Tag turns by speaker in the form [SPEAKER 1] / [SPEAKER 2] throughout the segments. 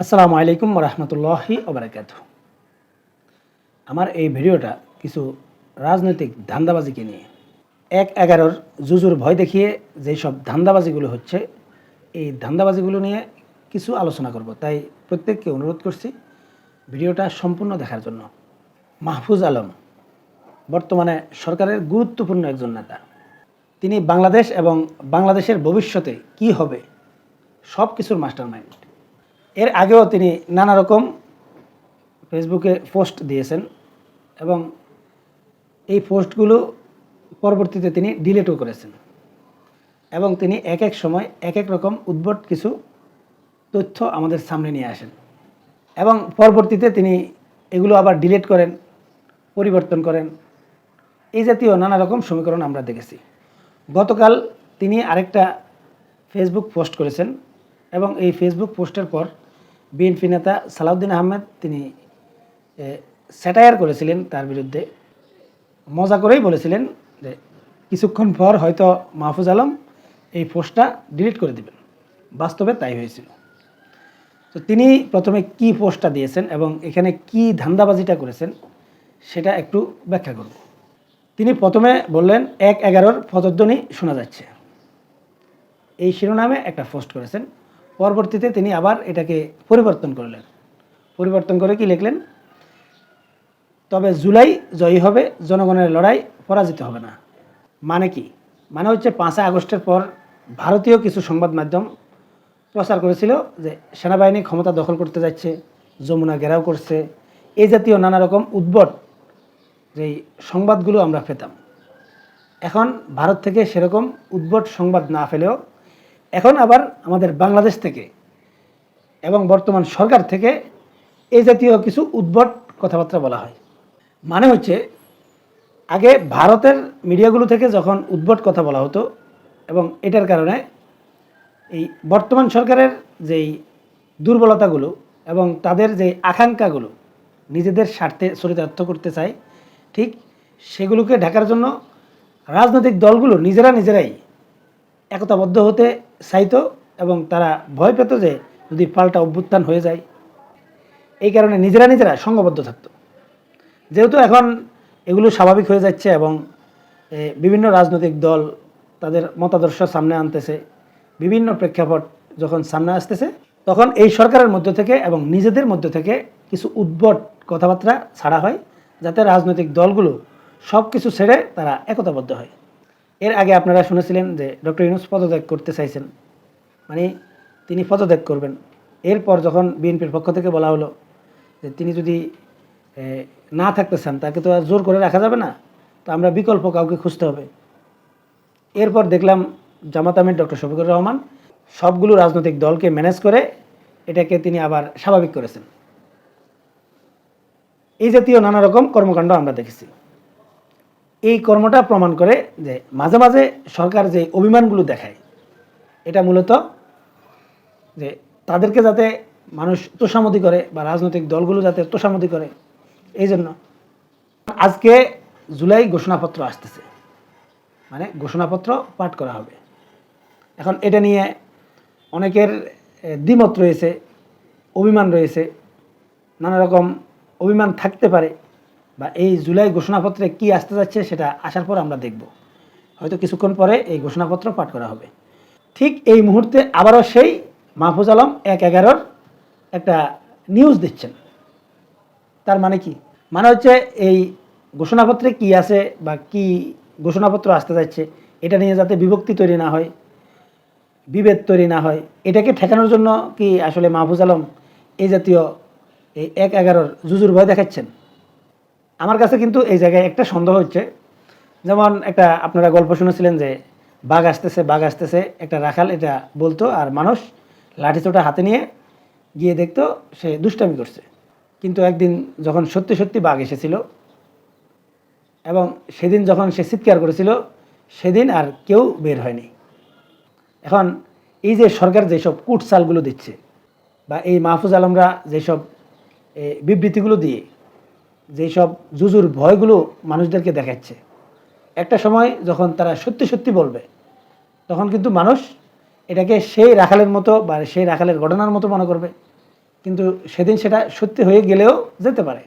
[SPEAKER 1] আসসালামু আলাইকুম রহমতুল্লাহি ওবরাকাত আমার এই ভিডিওটা কিছু রাজনৈতিক ধান্দাবাজিকে নিয়ে। এক এগারোর জুজুর ভয় দেখিয়ে যেই সব ধান্দাবাজিগুলো হচ্ছে, এই ধান্দাবাজিগুলো নিয়ে কিছু আলোচনা করব। তাই প্রত্যেককে অনুরোধ করছি ভিডিওটা সম্পূর্ণ দেখার জন্য। মাহফুজ আলম বর্তমানে সরকারের গুরুত্বপূর্ণ একজন নেতা। তিনি বাংলাদেশ এবং বাংলাদেশের ভবিষ্যতে কি হবে সব কিছুর মাস্টার মাইন্ড এর আগেও তিনি নানা রকম ফেসবুকে পোস্ট দিয়েছেন এবং এই পোস্টগুলো পরবর্তীতে তিনি ডিলেটও করেছেন। এবং তিনি এক এক সময় এক এক রকম উদ্ভট কিছু তথ্য আমাদের সামনে নিয়ে আসেন। এবং পরবর্তীতে তিনি এগুলো আবার ডিলেট করেন, পরিবর্তন করেন। এই জাতীয় নানা রকম সমীকরণ আমরা দেখেছি। গতকাল তিনি আরেকটা ফেসবুক পোস্ট করেছেন এবং এই ফেসবুক পোস্টের পর বিএনপি নেতা সালাউদ্দিন আহমেদ, তিনি স্যাটায়ার করেছিলেন তার বিরুদ্ধে। মজা করেই বলেছিলেন যে কিছুক্ষণ পর হয়তো মাহফুজ আলম এই পোস্টটা ডিলিট করে দিবেন। বাস্তবে তাই হয়েছিল। তো তিনি প্রথমে কি পোস্টটা দিয়েছেন এবং এখানে কি ধান্দাবাজিটা করেছেন সেটা একটু ব্যাখ্যা করব। তিনি প্রথমে বললেন, এক এগারোর ফতধ্বনি শোনা যাচ্ছে। এই শিরোনামে একটা পোস্ট করেছেন পরবর্তীতে তিনি আবার এটাকে পরিবর্তন করলেন। পরিবর্তন করে কি লিখলেন? তবে জুলাই জয়ী হবে, জনগণের লড়াই পরাজিত হবে না। মানে কি? মানে হচ্ছে পাঁচই আগস্টের পর ভারতীয় কিছু সংবাদ মাধ্যম প্রচার করেছিল যে সেনাবাহিনী ক্ষমতা দখল করতে যাচ্ছে, যমুনা ঘেরাও করছে। এই জাতীয় নানা রকম উদ্ভট যেই সংবাদগুলো আমরা পেতাম। এখন ভারত থেকে সেরকম উদ্ভট সংবাদ না ফেলেও এখন আবার আমাদের বাংলাদেশ থেকে এবং বর্তমান সরকার থেকে এই জাতীয় কিছু উদ্ভট কথাবার্তা বলা হয়। মানে হচ্ছে, আগে ভারতের মিডিয়াগুলো থেকে যখন উদ্ভট কথা বলা হতো এবং এটার কারণে এই বর্তমান সরকারের যেই দুর্বলতাগুলো এবং তাদের যে আকাঙ্ক্ষাগুলো নিজেদের স্বার্থে চরিতার্থ করতে চায়, ঠিক সেগুলোকে ঢাকার জন্য রাজনৈতিক দলগুলো নিজেরা নিজেরাই একতাবদ্ধ হতে চাইতো এবং তারা ভয় পেত যে যদি পাল্টা অভ্যুত্থান হয়ে যায়, এই কারণে নিজেরা নিজেরা সঙ্গবদ্ধ থাকতো। যেহেতু এখন এগুলো স্বাভাবিক হয়ে যাচ্ছে এবং বিভিন্ন রাজনৈতিক দল তাদের মতাদর্শ সামনে আনতেছে, বিভিন্ন প্রেক্ষাপট যখন সামনে আসতেছে, তখন এই সরকারের মধ্য থেকে এবং নিজেদের মধ্য থেকে কিছু উদ্ভট কথাবার্তা ছাড়া হয়, যাতে রাজনৈতিক দলগুলো সব কিছু ছেড়ে তারা একতাবদ্ধ হয়। এর আগে আপনারা শুনেছিলেন যে ডক্টর ইউনুস পদত্যাগ করতে চাইছেন। মানে তিনি পদত্যাগ করবেন। এরপর যখন বিএনপির পক্ষ থেকে বলা হলো যে তিনি যদি না থাকতে চান, তাকে তো আর জোর করে রাখা যাবে না, তো আমরা বিকল্প কাউকে খুঁজতে হবে। এরপর দেখলাম জামাত আমির ডক্টর শফিকুর রহমান সবগুলো রাজনৈতিক দলকে ম্যানেজ করে এটাকে তিনি আবার স্বাভাবিক করেছেন। এই জাতীয় নানা রকম কর্মকাণ্ড আমরা দেখেছি। এই কর্মটা প্রমাণ করে যে মাঝে মাঝে সরকার যে অভিমানগুলো দেখায়, এটা মূলত যে তাদেরকে যাতে মানুষ তোষামতি করে বা রাজনৈতিক দলগুলো যাতে তোষামতি করে, এই জন্য আজকে জুলাই ঘোষণাপত্র আসতেছে। মানে ঘোষণাপত্র পাঠ করা হবে। এখন এটা নিয়ে অনেকের দ্বিমত রয়েছে, অভিমান রয়েছে, নানা রকম অভিমান থাকতে পারে। বা এই জুলাই ঘোষণাপত্রে কি আসতে যাচ্ছে সেটা আসার পর আমরা দেখব। হয়তো কিছুক্ষণ পরে এই ঘোষণাপত্র পাঠ করা হবে। ঠিক এই মুহূর্তে আবারও সেই মাহফুজ আলম এক এগারোর একটা নিউজ দিচ্ছেন। তার মানে কি? মানে হচ্ছে এই ঘোষণাপত্রে কি আছে বা কি ঘোষণাপত্র আসতে যাচ্ছে, এটা নিয়ে যাতে বিভক্তি তৈরি না হয়, বিভেদ তৈরি না হয়, এটাকে ঠেকানোর জন্য কি আসলে মাহফুজ আলম এই জাতীয় এই এক এগারোর জুজুর ভয় দেখাচ্ছেন? আমার কাছে কিন্তু এই জায়গায় একটা সন্দেহ হচ্ছে। যেমন একটা আপনারা গল্প শুনেছিলেন যে, বাঘ আসতেছে বাঘ আসতেছে, একটা রাখাল এটা বলতো আর মানুষ লাঠি চোটা হাতে নিয়ে গিয়ে দেখতো সে দুষ্টামি করছে। কিন্তু একদিন যখন সত্যি সত্যি বাঘ এসেছিল এবং সেদিন যখন সে চিৎকার করেছিল, সেদিন আর কেউ বের হয়নি। এখন এই যে সরকার যেসব কুটসালগুলো দিচ্ছে বা এই মাহফুজ আলমরা যেসব বিবৃতিগুলো দিয়ে যেসব জুজুর ভয়গুলো মানুষদেরকে দেখাচ্ছে। একটা সময় যখন তারা সত্যি সত্যি বলবে, তখন কিন্তু মানুষ এটাকে সেই রাখালের মতো বা সেই রাখালের ঘটনার মতো মনে করবে। কিন্তু সেদিন সেটা সত্যি হয়ে গেলেও যেতে পারে।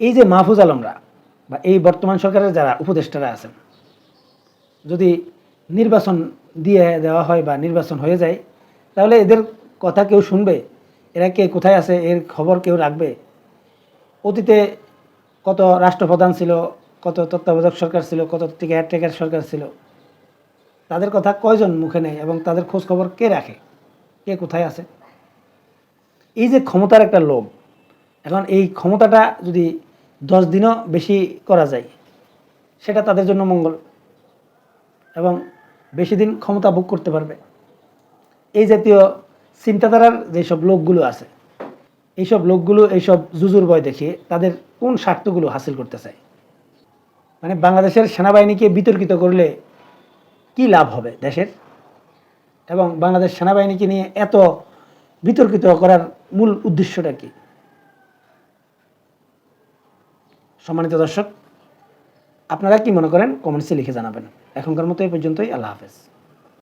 [SPEAKER 1] এই যে মাহফুজ আলমরা বা এই বর্তমান সরকারের যারা উপদেষ্টারা আছেন, যদি নির্বাচন দিয়ে দেওয়া হয় বা নির্বাচন হয়ে যায়, তাহলে এদের কথা কেউ শুনবে, এরা কে কোথায় আছে, এর খবর কেউ রাখবে অতীতে কত রাষ্ট্রপ্রধান ছিল, কত তত্ত্বাবধায়ক সরকার ছিল, কত টিকার টেকার সরকার ছিল, তাদের কথা কয়জন মুখে নেয় এবং তাদের খোঁজ খবর কে রাখে? কে কোথায় আছে? এই যে ক্ষমতার একটা লোভ, এখন এই ক্ষমতাটা যদি দশ দিনও বেশি করা যায়, সেটা তাদের জন্য মঙ্গল এবং বেশি দিন ক্ষমতা ভোগ করতে পারবে। এই জাতীয় চিন্তাধারার যেসব লোকগুলো আছে এইসব লোকগুলো, এইসব জুজুর ভয় দেখিয়ে তাদের কোন স্বার্থগুলো হাসিল করতে চায়? মানে বাংলাদেশের সেনাবাহিনীকে বিতর্কিত করলে কি লাভ হবে দেশের? এবং বাংলাদেশ সেনাবাহিনীকে নিয়ে এত বিতর্কিত করার মূল উদ্দেশ্যটা কি? সম্মানিত দর্শক, আপনারা কি মনে করেন? কমেন্টসে লিখে জানাবেন। এখনকার মতো এই পর্যন্তই। আল্লাহ হাফেজ।